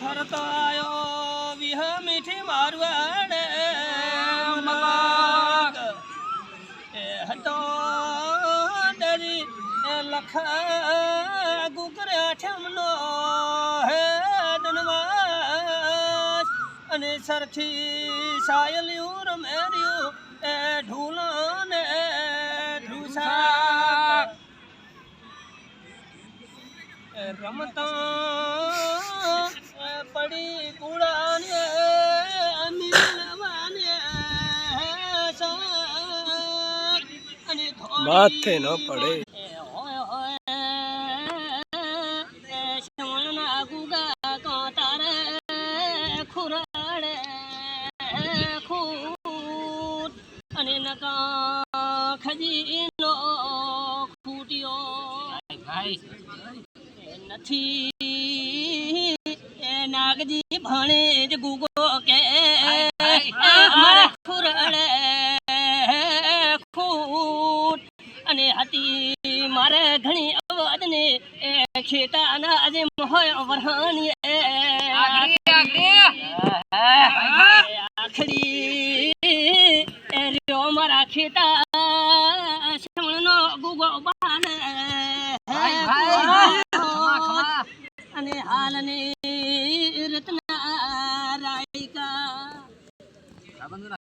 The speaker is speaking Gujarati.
ફરતો આયો વિહ મીઠી મારવાડે એ હટો ડરી એ લખા ગુકર્યા ઠેમનો હે દનવાસ અને સરખી સાયલ્યું રમેર્યું એ ઢૂલો ને એ રમતા ખૂટ ન પડે. ખજીનો ખૂટ્યો નથી નાગજી ભણે જ ગુગો કે અને હતી મારે ઘણી અવાજ ને ખેતા ના આજે હોય વરહાની આખરી રહ્યો મારા ખેતા શમણનો ગુગો બાન અને હાલ ને રત્ના રાયકા